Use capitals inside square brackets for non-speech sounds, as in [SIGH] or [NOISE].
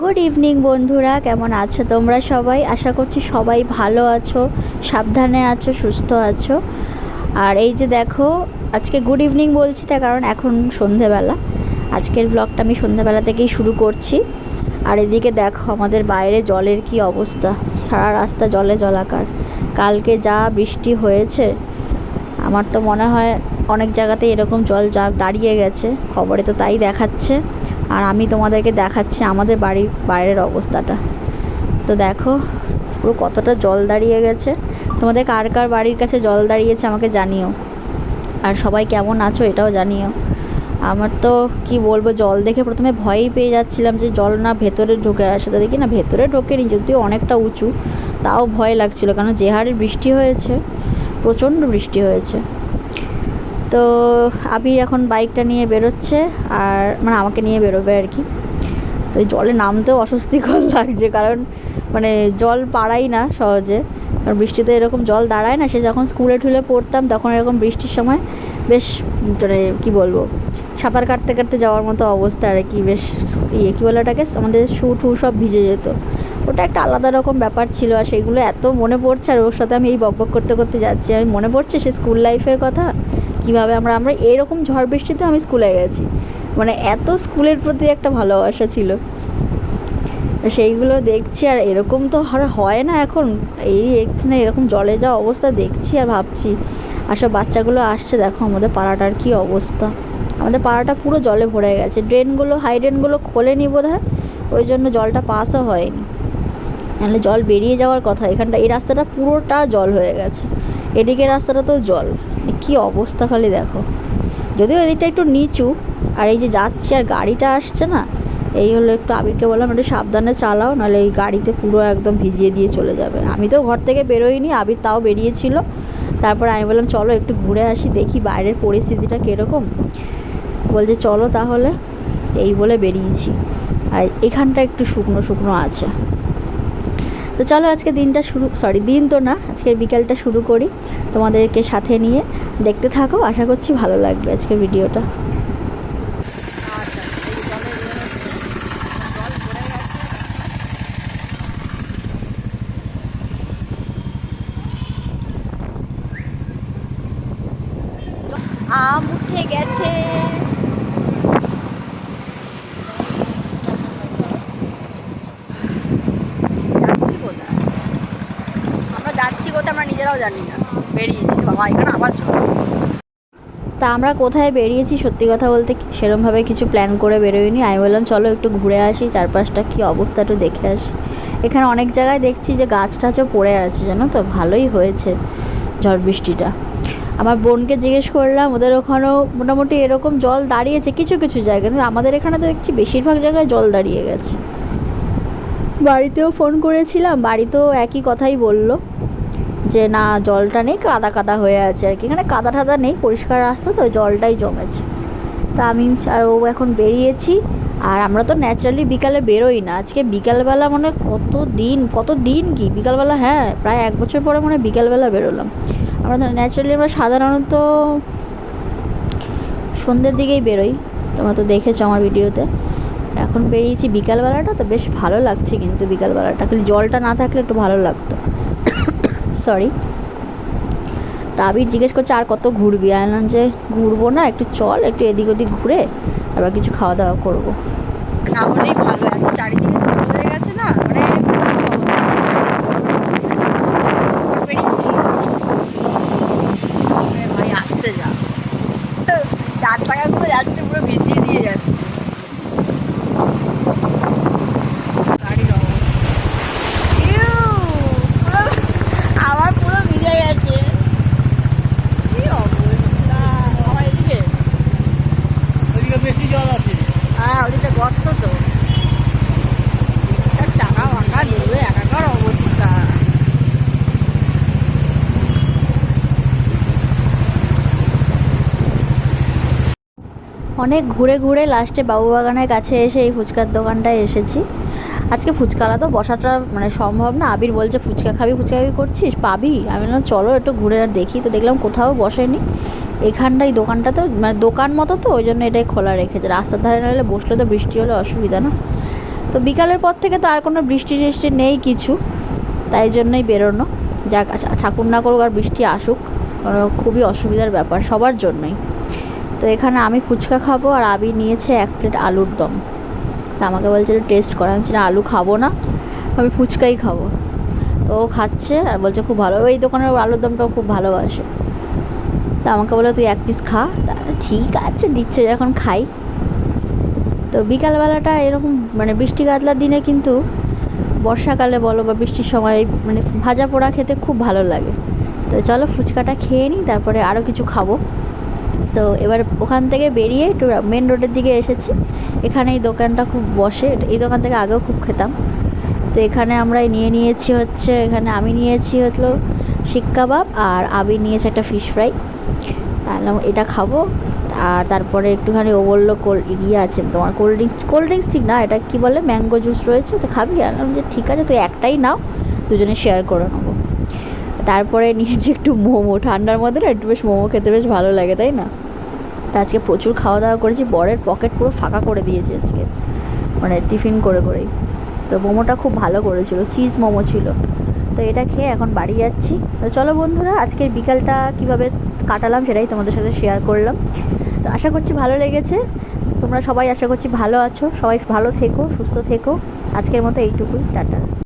Good evening বন্ধুরা। কেমন আছো তোমরা সবাই? আশা করছি সবাই ভালো আছো, সাবধানে আছো, সুস্থ আছো। আর এই যে দেখো, আজকে গুড ইভিনিং বলছি তার কারণ এখন সন্ধেবেলা। আজকের ব্লগটা আমি সন্ধেবেলা থেকেই শুরু করছি। আর এদিকে দেখো, আমাদের বাইরে জলের কি অবস্থা। সারা রাস্তা জলে জলাকার। কালকে যা বৃষ্টি হয়েছে, আমার তো মনে হয় অনেক জায়গাতে এরকম জল যা দাঁড়িয়ে গেছে। খবরে তো তাই দেখাচ্ছে। আর আমি তোমাদেরকে দেখাচ্ছি আমাদের বাড়ির বাইরের অবস্থাটা। তো দেখো, পুরো কতটা জল দাঁড়িয়ে গেছে। তোমাদের কার কার বাড়ির কাছে জল দাঁড়িয়েছে আমাকে জানিও। আর সবাই কেমন আছো এটাও জানিও। আমার তো কি বলব, জল দেখে প্রথমে ভয়ই পেয়ে যাচ্ছিলাম যে জল না ভেতরে ঢুকে আসে তো দেখি না, ভেতরে ঢোকেনি, যদিও অনেকটা উঁচু, তাও ভয় লাগছিল। কারণ যে হারে বৃষ্টি হয়েছে, প্রচণ্ড বৃষ্টি হয়েছে। তো আবি এখন বাইকটা নিয়ে বেরোচ্ছে আর মানে আমাকে নিয়ে বেরোবে আর কি। তো জলে নামতেও অস্বস্তিকর [LAUGHS] লাগছে কারণ মানে জল পাড়াই না সহজে। কারণ বৃষ্টিতে এরকম জল দাঁড়ায় না, সে যখন স্কুলে ঠুলে পড়তাম তখন এরকম বৃষ্টির সময় বেশ মানে কী বলব, সাঁতার কাটতে কাটতে যাওয়ার মতো অবস্থা আর কি, বেশ ইয়ে কী বলে ওটাকে, আমাদের শু টু সব ভিজে যেত। ওটা একটা আলাদা রকম ব্যাপার ছিল আর সেগুলো এত মনে পড়ছে আর ওর সাথে আমি এই বকবক করতে করতে যাচ্ছি। আমি মনে পড়ছে সে স্কুল লাইফের কথা? কীভাবে আমরা আমরা এরকম ঝড় বৃষ্টিতে আমি স্কুলে গেছি। মানে এত স্কুলের প্রতি একটা ভালোবাসা ছিল। সেইগুলো দেখছি আর এরকম তো আর হয় না এখন। এই এখানে এরকম জলে যাওয়া অবস্থা দেখছি আর ভাবছি, আর সব বাচ্চাগুলো আসছে, দেখো আমাদের পাড়াটার কী অবস্থা। আমাদের পাড়াটা পুরো জলে ভরে গেছে। ড্রেনগুলো, হাই ড্রেনগুলো খোলেনি বোধ হয় ওই জন্য জলটা পাসও হয়নি। নাহলে জল বেরিয়ে যাওয়ার কথা, এখানটা, এই রাস্তাটা পুরোটা জল হয়ে গেছে। এদিকে রাস্তাটা তো জল। কি অবস্থা খালি দেখো। যদিও এদিকটা একটু নিচু, আর এই যে যাচ্ছে আর গাড়িটা আসছে না, এই হলো একটু আবিরকে বললাম, একটু সাবধানে চালাও, নাহলে এই গাড়িতে পুরো একদম ভিজিয়ে দিয়ে চলে যাবে। আমি তো ঘর থেকে বেরোইনি, আবির তাও বেরিয়েছিল। তারপর আমি বললাম, চলো একটু ঘুরে আসি, দেখি বাইরের পরিস্থিতিটা কীরকম। বলছে, চলো তাহলে। এই বলে বেরিয়েছি। আর এখানটা একটু শুকনো শুকনো আছে। তো চলো আজকে দিনটা শুরু সরি দিন তো না আজকের বিকালটা শুরু করি তোমাদেরকে সাথে নিয়ে। দেখতে থাকো, আশা করছি ভালো লাগবে আজকের ভিডিওটা। আম উঠে গেছে যাচ্ছি কোথায় আমরা যাচ্ছি কোথায় আমরা নিজেরাও জানি না। বেরিয়েছি বাবা এখানে আবার চলো তা আমরা কোথায় বেরিয়েছি? সত্যি কথা বলতে সেরমভাবে কিছু প্ল্যান করে বেরোয়নি। আমি বললাম চলো একটু ঘুরে আসি চারপাশটা কী অবস্থা একটু দেখে আসি। এখানে অনেক জায়গায় দেখছি যে গাছ টাছও পড়ে আছে জানো তো? ভালোই হয়েছে ঝড় বৃষ্টিটা। আমার বোনকে জিজ্ঞেস করলাম ওদের ওখানেও মোটামুটি এরকম জল দাঁড়িয়েছে? কিছু কিছু জায়গায় কিন্তু আমাদের এখানে তো দেখছি বেশিরভাগ জায়গায় জল দাঁড়িয়ে গেছে। বাড়িতেও ফোন করেছিলাম বাড়িতেও একই কথাই বলল। যে না, জলটা নেই, কাদা কাদা হয়ে আছে আর কি। এখানে কাদা টাদা নেই, পরিষ্কার রাস্তা, তো জলটাই জমেছে। তা আমি আর ও এখন বেরিয়েছি, আর আমরা তো ন্যাচারালি বিকালে বেরোই না। আজকে বিকালবেলা মনে কত দিন কত দিন কি? বিকালবেলা হ্যাঁ প্রায় এক বছর পরে মনে বিকালবেলা বেরোলাম। আমরা তো ন্যাচারালি আমরা সাধারণত সন্ধ্যের দিকেই বেরোই। তোমরা তো দেখেছ আমার ভিডিওতে। এখন বেরিয়েছি বিকালবেলাটা, তো বেশ ভালো লাগছে কিন্তু বিকালবেলাটা। খালি জলটা না থাকলে একটু ভালো লাগতো। সরি তা আবির জিজ্ঞেস করছে, আর কত ঘুরবি? আনলাম যে, ঘুরবো না, একটু চল, একটু এদিক ওদিক ঘুরে আবার কিছু খাওয়া দাওয়া করব। ভালো চারিদিকে হয়ে গেছে না মানে ভাই আসতে যা চার পায়াগুলো যাচ্ছে পুরো ভিজিয়ে দিয়ে যাচ্ছে গাড়ির অবস্থা ইউ, পুরো- আমার পুরো ভিজে গেছে কি অবস্থা আমার এদিকে ওদিকে বেশি জল আছে হ্যাঁ ওদিকটা গর্ত তো সব চাকা ভাঙা ডুবে একাকার অবস্থা অনেক ঘুরে ঘুরে লাস্টে বাবুবাগানের কাছে এসে এই ফুচকার দোকানটায় এসেছি। আজকে ফুচকালা তো বসাটা মানে সম্ভব না। আবির বলছে, ফুচকা খাবি ফুচকা খাবি করছিস? পাবি? আমি বললাম, চলো একটু ঘুরে আর দেখি। তো দেখলাম কোথাও বসেনি। এখানটাই দোকানটা তো মানে দোকান মতো তো, ওই জন্য এটাই খোলা রেখেছে। রাস্তার ধারে নাহলে বসলে তো বৃষ্টি হলে অসুবিধা না। তো বিকালের পর থেকে তো আর কোনো বৃষ্টি টিষ্টি নেই কিছু। তাই জন্যই বেরোনো। যাক ঠাকুর না করুক আর বৃষ্টি আসুক। খুবই অসুবিধার ব্যাপার সবার জন্যই। তো এখানে আমি ফুচকা খাব আর আবি নিয়েছে এক প্লেট আলুর দম। তা আমাকে বলছে একটু টেস্ট করা। আমি আলু খাব না, আমি ফুচকাই খাব। তো ও খাচ্ছে আর বলছে, খুব ভালো। এই দোকানের আলুর দমটাও খুব ভালোবাসে তা আমাকে বলে তুই এক পিস খা। ঠিক আছে, দিচ্ছে যখন খাই। তো বিকালবেলাটা এরকম মানে বৃষ্টি কাতলার দিনে কিন্তু বর্ষাকালে বলো বা বৃষ্টির সময় মানে ভাজা পোড়া খেতে খুব ভালো লাগে। তো চলো ফুচকাটা খেয়ে নিই, তারপরে আরও কিছু খাব। তো এবার ওখান থেকে বেরিয়ে একটু মেন রোডের দিকে এসেছি। এখানে এই দোকানটা খুব বসে। এই দোকান থেকে আগেও খুব খেতাম। তো এখানে আমরা নিয়ে নিয়েছি হচ্ছে, এখানে আমি নিয়েছি হলো শিক কাবাব আর আবি নিয়েছে একটা ফিশ ফ্রাই এটা খাব। আর তারপরে একটুখানি ও বলল কোল্ড ইয়ে আছে তোমার কোল্ড ড্রিঙ্কস কোল্ড ড্রিঙ্কস ঠিক না, এটা কি বলে? ম্যাঙ্গো জুস রয়েছে, তো খাবি। আনলাম যে ঠিক আছে, তুই একটাই নাও, দুজনে শেয়ার করে নেব। তারপরে নিয়েছি একটু মোমো। ঠান্ডার মধ্যে না একটু বেশ মোমো খেতে বেশ ভালো লাগে, তাই না? তা আজকে প্রচুর খাওয়া দাওয়া করেছি, বরের পকেট পুরো ফাঁকা করে দিয়েছে আজকে। মানে টিফিন করে করেই। তো মোমোটা খুব ভালো করেছিল চিজ মোমো ছিল। তো এটা খেয়ে এখন বাড়ি যাচ্ছি। তো চলো বন্ধুরা, আজকের বিকালটা কীভাবে কাটালাম সেটাই তোমাদের সাথে শেয়ার করলাম। তো আশা করছি ভালো লেগেছে। তোমরা সবাই আশা করছি ভালো আছো। সবাই ভালো থেকো, সুস্থ থেকো। আজকের মতো এইটুকুই। টাটা।